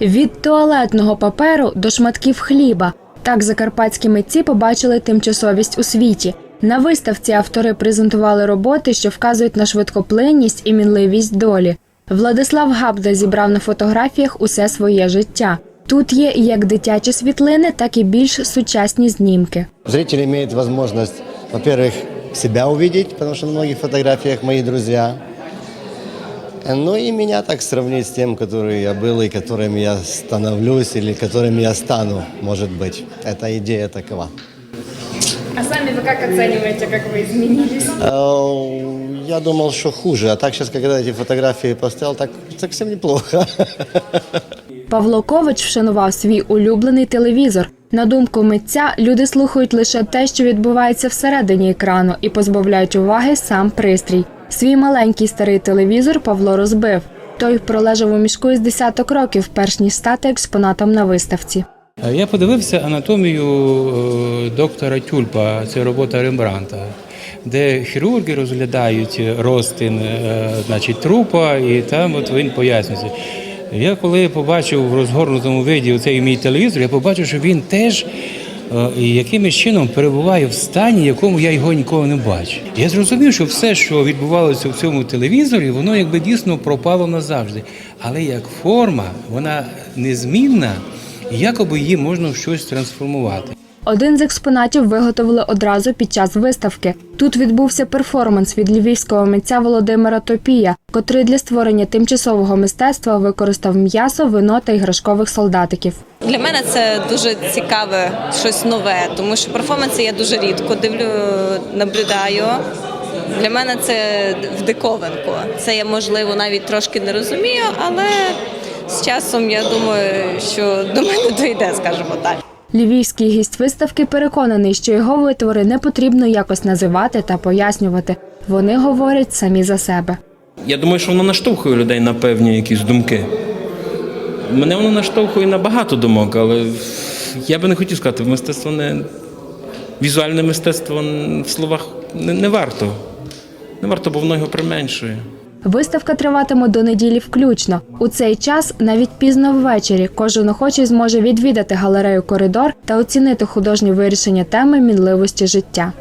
Від туалетного паперу до шматків хліба. Так закарпатські митці побачили тимчасовість у світі. На виставці автори презентували роботи, що вказують на швидкоплинність і мінливість долі. Владислав Габда зібрав на фотографіях усе своє життя. Тут є як дитячі світлини, так і більш сучасні знімки. Зритель имеет возможность, во-первых, себя увидеть, потому что на многих фотографиях мои друзья. Э, Ну и меня так сравнить с тем, который я был и которым я становлюсь или которым я стану, может быть. Эта идея такова. А самі ви як оцінюєте, як ви змінились? Э, Я думал, что хуже, а так сейчас, когда эти фотографии поставил, так совсем неплохо. Павло Ковач вшанував свій улюблений телевізор. На думку митця, люди слухають лише те, що відбувається всередині екрану, і позбавляють уваги сам пристрій. Свій маленький старий телевізор Павло розбив. Той пролежав у мішку із десяток років, перш ніж стати експонатом на виставці. Е, Я подивився анатомію е, доктора Тюльпа, це робота Рембранта, де хірурги розглядають розтин е, значить, трупа, і там от він пояснюється. Я коли побачив в розгорнутому виді цей мій телевізор, я побачив, що він теж і якимось чином перебуває в стані, якому я його ніколи не бачив. Я зрозумів, що все, що відбувалося в цьому телевізорі, воно якби дійсно пропало назавжди. Але як форма, вона незмінна, і якоби її можна в щось трансформувати. Один з експонатів виготовили одразу під час виставки. Тут відбувся перформанс від львівського митця Володимира Топія, котрий для створення тимчасового мистецтва використав м'ясо, вино та іграшкових солдатиків. Для мене це дуже цікаве, щось нове, тому що перформанси я дуже рідко дивлю, наблюдаю. Для мене це в диковинку. Це я можливо навіть трошки не розумію, але з часом я думаю, що до мене дійде, скажімо так. Львівський гість виставки переконаний, що його витвори не потрібно якось називати та пояснювати. Вони говорять самі за себе. Я думаю, що воно наштовхує людей на певні якісь думки. Мене воно наштовхує на багато думок, але я би не хотів сказати, мистецтво не візуальне мистецтво в словах не, не варто. Не варто, бо воно його применшує. Виставка триватиме до неділі включно. У цей час, навіть пізно ввечері, кожен охочий зможе відвідати галерею коридор та оцінити художнє вирішення теми мінливості життя.